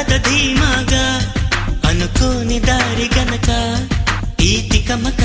పద ధీమాగా అనుకోని దారి గనక ఈ తికమక